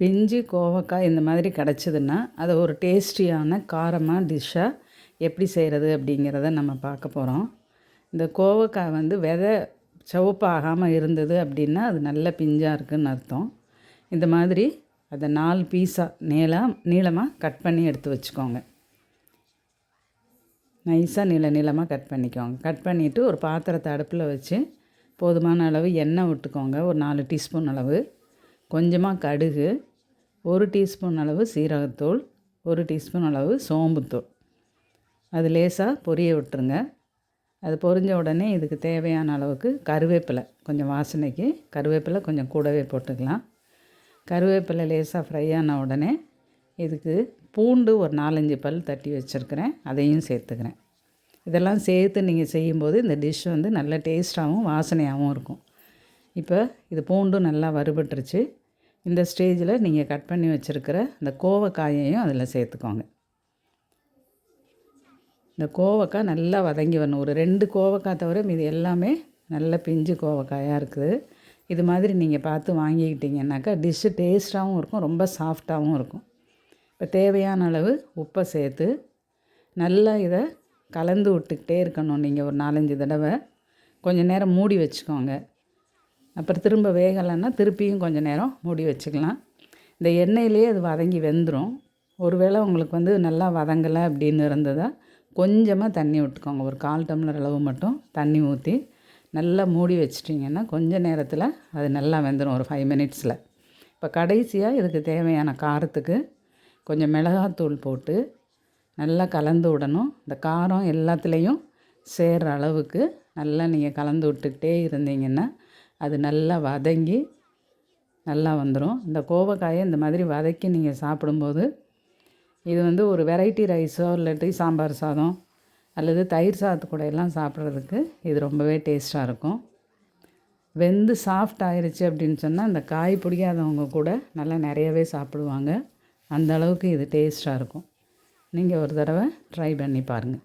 பிஞ்சு கோவக்காய் இந்த மாதிரி கிடச்சிதுன்னா அதை ஒரு டேஸ்டியான காரமாக டிஷ்ஷாக எப்படி செய்கிறது அப்படிங்கிறத நம்ம பார்க்க போகிறோம் இந்த கோவக்காய் வந்து விதை சிவப்பாகாமல் இருந்தது அப்படின்னா அது நல்ல பிஞ்சாக இருக்குதுன்னு அர்த்தம். இந்த மாதிரி அதை நாலு பீஸாக நீளம் நீளமாக கட் பண்ணி எடுத்து வச்சுக்கோங்க. நைஸாக நீள நீளமாக கட் பண்ணிக்கோங்க. கட் பண்ணிவிட்டு ஒரு பாத்திரத்தை அடுப்பில் வச்சு போதுமான அளவு எண்ணெய் விட்டுக்கோங்க. ஒரு நாலு டீஸ்பூன் அளவு. கொஞ்சமாக கடுகு ஒரு டீஸ்பூன் அளவு சீரகத்தூள் ஒரு டீஸ்பூன் அளவு சோம்புத்தூள். அது லேசாக பொரிய விட்டுருங்க. அது பொரிஞ்ச உடனே இதுக்கு தேவையான அளவுக்கு கருவேப்பிலை கொஞ்சம் வாசனைக்கு கருவேப்பிலை கொஞ்சம் கூடவே போட்டுக்கலாம். கருவேப்பிலை லேசாக ஃப்ரை ஆன உடனே இதுக்கு பூண்டு ஒரு நாலஞ்சு பல் தட்டி வச்சுருக்கிறேன் அதையும் சேர்த்துக்கிறேன். இதெல்லாம் சேர்த்து நீங்கள் செய்யும்போது இந்த டிஷ் வந்து நல்ல டேஸ்ட்டாகவும் வாசனையாகவும் இருக்கும். இப்போ இது பூண்டும் நல்லா வறுபட்டுருச்சு. இந்த ஸ்டேஜில் நீங்கள் கட் பண்ணி வச்சுருக்கிற இந்த கோவக்காயையும் அதில் சேர்த்துக்கோங்க. இந்த கோவக்காய் நல்லா வதங்கி வரணும். ஒரு ரெண்டு கோவக்காய் தவிர இது எல்லாமே நல்ல பிஞ்சு கோவக்காயாக இருக்குது. இது மாதிரி நீங்கள் பார்த்து வாங்கிக்கிட்டிங்கன்னாக்கா டிஷ்ஷு டேஸ்ட்டாகவும் இருக்கும் ரொம்ப சாஃப்டாகவும் இருக்கும். இப்போ தேவையான அளவு உப்பை சேர்த்து நல்லா இதை கலந்து விட்டுக்கிட்டே இருக்கணும். நீங்கள் ஒரு நாலஞ்சு தடவை. கொஞ்சம் நேரம் மூடி வச்சுக்கோங்க. அப்புறம் திரும்ப வேகலைன்னா திருப்பியும் கொஞ்சம் நேரம் மூடி வச்சுக்கலாம். இந்த எண்ணெயிலேயே அது வதங்கி வெந்துடும் ஒருவேளை உங்களுக்கு வந்து நல்லா வதங்கலை அப்படின்னு இருந்ததா கொஞ்சமாக தண்ணி விட்டுக்கோங்க. ஒரு கால் டம்ளர் அளவு மட்டும் தண்ணி ஊற்றி நல்லா மூடி வச்சிட்டிங்கன்னா கொஞ்சம் நேரத்தில் அது நல்லா வெந்துடும் ஒரு ஃபைவ் மினிட்ஸில் இப்போ கடைசியாக இதுக்கு தேவையான காரத்துக்கு கொஞ்சம் மிளகாத்தூள் போட்டு நல்லா கலந்து விடணும். இந்த காரம் எல்லாத்துலேயும் சேர்கிற அளவுக்கு நல்லா நீங்கள் கலந்து விட்டுக்கிட்டே இருந்தீங்கன்னா அது நல்லா வதங்கி நல்லா வந்துடும் இந்த கோவக்காயை இந்த மாதிரி வதக்கி நீங்கள் சாப்பிடும்போது இது வந்து ஒரு வெரைட்டி ரைஸோ இல்லாட்டி சாம்பார் சாதம் அல்லது தயிர் சாதத்து கூட எல்லாம் சாப்பிட்றதுக்கு இது ரொம்பவே டேஸ்ட்டாக இருக்கும். வெந்து சாஃப்ட் ஆயிடுச்சு அப்படின்னு சொன்னால் இந்த காய் பிடிக்காதவங்க கூட நல்லா நிறையவே சாப்பிடுவாங்க. அந்த அளவுக்கு இது டேஸ்ட்டாக இருக்கும். நீங்கள் ஒரு தடவை ட்ரை பண்ணி பாருங்கள்